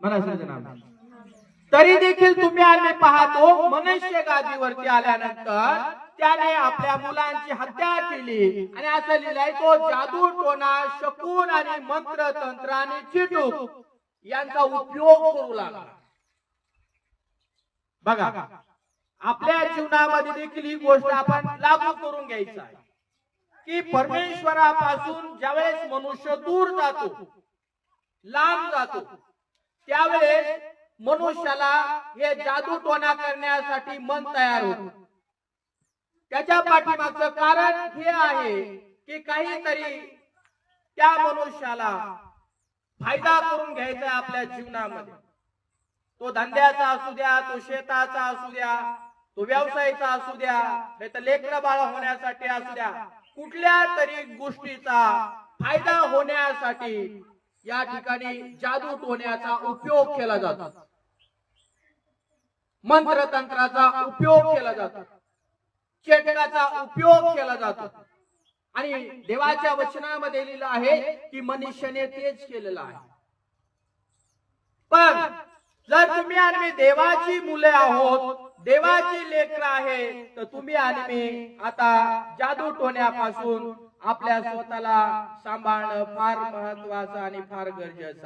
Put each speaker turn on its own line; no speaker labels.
म्हणा सृजनाम तरी देखील तुम्ही आम्ही पाहतो मनुष्य गादीवरती आल्यानंतर त्याने आपल्या मुलांची हत्या केली. आणि असं लिहिलंय तो जादू टोना शकून आणि मंत्र तंत्र आणि चिटूक यांचा उपयोग करू लागला. बघा आपल्या जीवनामध्ये देखील ही गोष्ट आपण लागू करून घ्यायची आहे. की परमेश्वरापासून ज्यावेळेस मनुष्य दूर जातो लांब जातो त्यावेळेस मनुष्याला हे जादू टोना करण्यासाठी मन तयार होत. त्याच्या पाठीमागचं कारण हे आहे की काहीतरी त्या मनुष्याला फायदा करून घ्यायचा आपल्या जीवनामध्ये. तो धंद्याचा असू द्या तो शेताचा असू द्या तो व्यवसायाचा असू द्या नाही तर लेकर बाळ होण्यासाठी असू द्या कुठल्या तरी गोष्टीचा फायदा होण्यासाठी या ठिकाणी जादू टोण्याचा उपयोग केला जातो. मंत्रतंत्राचा उपयोग केला जातो. चेटकाचा उपयोग केला जातो. आणि देवाच्या वचनामध्ये लिहिलं आहे की मनुष्याने तेच केलेलं आहे. जर तुम्ही आणि मी देवाची मुले आहोत. देवाची लेकर आहे. तर तुम्ही आणि मी आता जादू टोण्यापासून आपल्या स्वतःला सांभाळणं फार महत्वाचं आणि फार गरजेचं